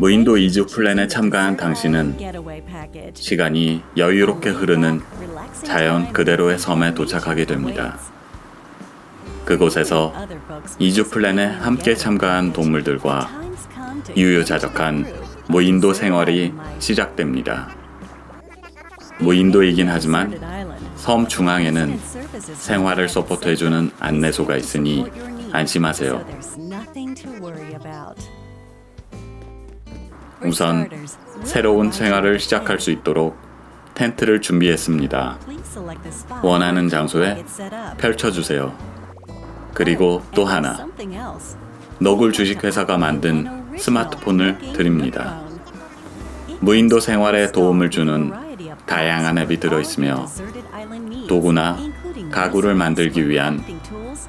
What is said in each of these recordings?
무인도 이주 플랜에 참가한 당신은 시간이 여유롭게 흐르는 자연 그대로의 섬에 도착하게 됩니다. 그곳에서 이주 플랜에 함께 참가한 동물들과 유유자적한 무인도 생활이 시작됩니다. 무인도이긴 하지만 섬 중앙에는 생활을 서포트해주는 안내소가 있으니 안심하세요. 우선 새로운 생활을 시작할 수 있도록 텐트를 준비했습니다. 원하는 장소에 펼쳐주세요. 그리고 또 하나, 너굴 주식회사가 만든 스마트폰을 드립니다. 무인도 생활에 도움을 주는 다양한 앱이 들어있으며 도구나 가구를 만들기 위한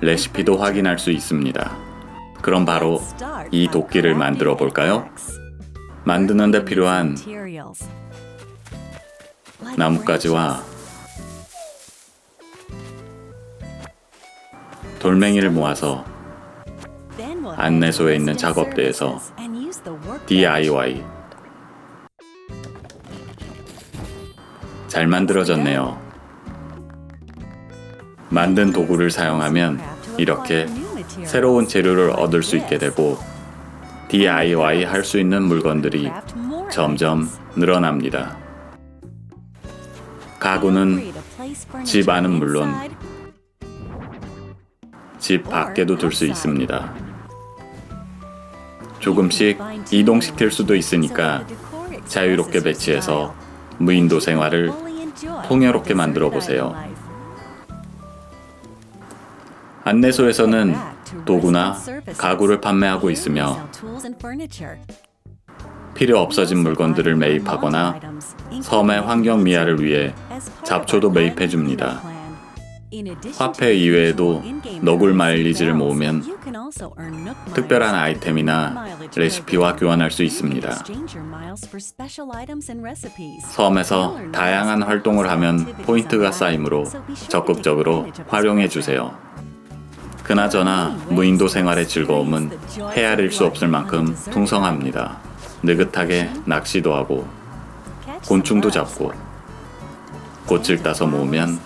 레시피도 확인할 수 있습니다. 그럼 바로 이 도끼를 만들어 볼까요? 만드는 데 필요한 나뭇가지와 돌멩이를 모아서 안내소에 있는 작업대에서 DIY 잘 만들어졌네요. 만든 도구를 사용하면 이렇게 새로운 재료를 얻을 수 있게 되고 DIY 할 수 있는 물건들이 점점 늘어납니다. 가구는 집 안은 물론 집 밖에도 둘 수 있습니다. 조금씩 이동시킬 수도 있으니까 자유롭게 배치해서 무인도 생활을 풍요롭게 만들어 보세요. 안내소에서는 도구나 가구를 판매하고 있으며 필요 없어진 물건들을 매입하거나 섬의 환경 미화를 위해 잡초도 매입해 줍니다. 화폐 이외에도 너굴 마일리지를 모으면 특별한 아이템이나 레시피와 교환할 수 있습니다. 섬에서 다양한 활동을 하면 포인트가 쌓이므로 적극적으로 활용해 주세요. 그나저나 무인도 생활의 즐거움은 헤아릴 수 없을 만큼 풍성합니다. 느긋하게 낚시도 하고 곤충도 잡고 꽃을 따서 모으면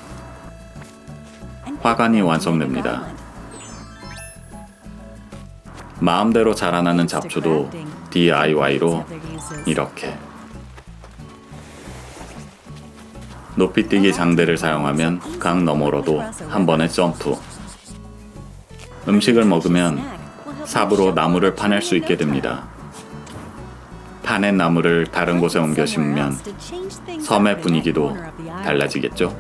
화관이 완성됩니다. 마음대로 자라나는 잡초도 DIY로 이렇게 높이뛰기 장대를 사용하면 강 너머로도 한 번에 점프. 음식을 먹으면 삽으로 나무를 파낼 수 있게 됩니다. 파낸 나무를 다른 곳에 옮겨 심으면 섬의 분위기도 달라지겠죠?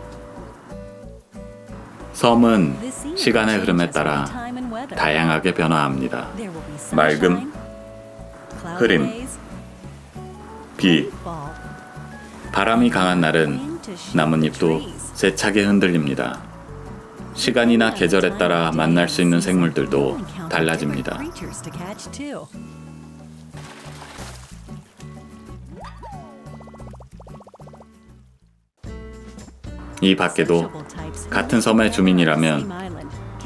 섬은 시간의 흐름에 따라 다양하게 변화합니다. 맑음, 흐림, 비, 바람이 강한 날은 나뭇잎도 세차게 흔들립니다. 시간이나 계절에 따라 만날 수 있는 생물들도 달라집니다. 이 밖에도 같은 섬의 주민이라면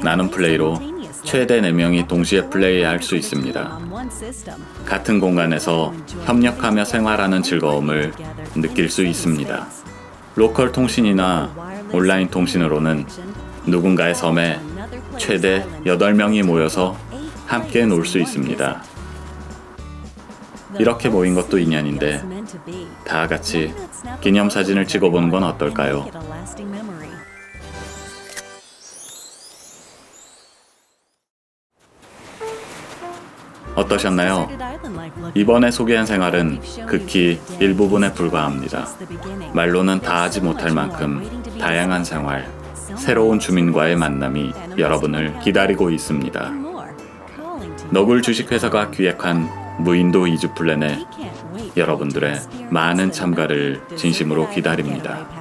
나는 플레이로 최대 4명이 동시에 플레이할 수 있습니다. 같은 공간에서 협력하며 생활하는 즐거움을 느낄 수 있습니다. 로컬 통신이나 온라인 통신으로는 누군가의 섬에 최대 8명이 모여서 함께 놀 수 있습니다. 이렇게 모인 것도 인연인데 다 같이 기념사진을 찍어보는 건 어떨까요? 어떠셨나요? 이번에 소개한 생활은 극히 일부분에 불과합니다. 말로는 다 하지 못할 만큼 다양한 생활, 새로운 주민과의 만남이 여러분을 기다리고 있습니다. 너굴 주식회사가 기획한 무인도 이주 플랜에 여러분들의 많은 참가를 진심으로 기다립니다.